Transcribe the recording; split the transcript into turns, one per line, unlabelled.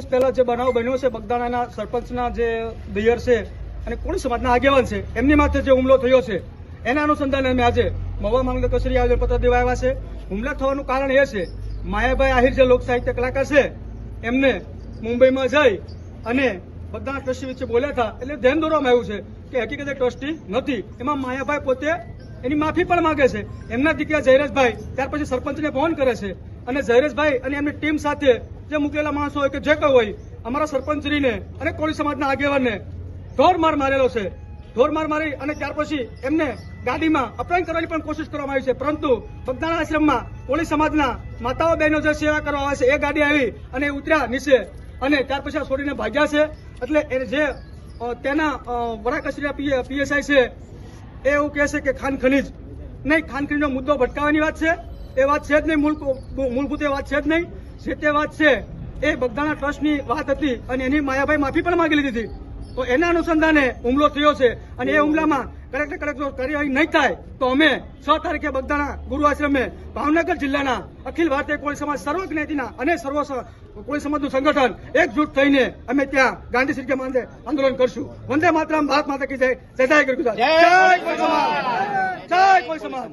દિવસ પહેલા જે બનાવ બન્યો છે, બગદાણાના સરપંચના જે દિયર છે અને કોળી સમાજના આગેવાન છે, એમની માથે જે હુમલો થયો છે, એના અનુસંધાને અમે આજે મવા માંગલે કચેરી આવેદનપત્ર દેવા આવ્યા છે. હુમલા થવાનું કારણ એ છે, માયાભાઈ આહિર જે લોક સાહિત્ય કલાકાર છે, એમને મુંબઈમાં જઈ અને બગદાણા ટ્રસ્ટી વચ્ચે બોલ્યા હતા, એટલે ધ્યાન દોરવામાં આવ્યું છે કે હકીકતે ટ્રસ્ટી નથી. એમાં માયાભાઈ પોતે એની માફી પણ માંગે છે. એમના દીકરા જયરાજભાઈ, ત્યાર પછી સરપંચને ફોન કરે છે. અને જયરેશભાઈ અને એમની ટીમ સાથે જે મૂકેલા માણસો હોય કે જે કોઈ હોય, અમારા સરપંચશ્રીને અને કોળી સમાજના આગેવાનને ઢોર માર મારેલો છે. ઢોર માર અને ત્યાર પછી એમને ગાડીમાં અપહરણ કરવાની પણ કોશિશ કરવામાં આવી છે. પરંતુ બગદાણા આશ્રમમાં કોળી સમાજના માતાઓ બહેનો જે સેવા કરવા આવે છે, એ ગાડી આવી અને ઉતર્યા નીચે. અને ત્યાર પછી આ છોડીને ભાગ્યા છે. એટલે એ જે તેના વડા કચેરીના પીએસઆઈ છે, એ એવું કહે છે કે ખાન ખનીજ નહીં ખાન ખનીજનો મુદ્દો ભટકાવવાની વાત છે. એ વાત છે જ નહીં મૂળભૂત એ વાત છે જ નહીં. જે તે વાત છે, એ બગદાણા ટ્રસ્ટની વાત હતી અને એની માયાભાઈ માફી પણ માગી લીધી તો એના અનુસંધાને હુમલો થયો છે અને એ હુમલામાં કડક કડક કાર્યવાહી નહીં થાય તો અમે છ તારીખે બગદાણા ગુરુ આશ્રમે ભાવનગર જિલ્લાના અખિલ ભારતીય કોળી સમાજ સર્વ જ્ઞાતિના અને સર્વ કોળી સમાજનું સંગઠન એકજૂટ થઈને અમે ત્યાં ગાંધી સિરકે માંદે આંદોલન કરશું. વંદે માતરમ, ભારત માતા કી જય. જય. જય કોળી સમાજ. જય કોળી સમાજ.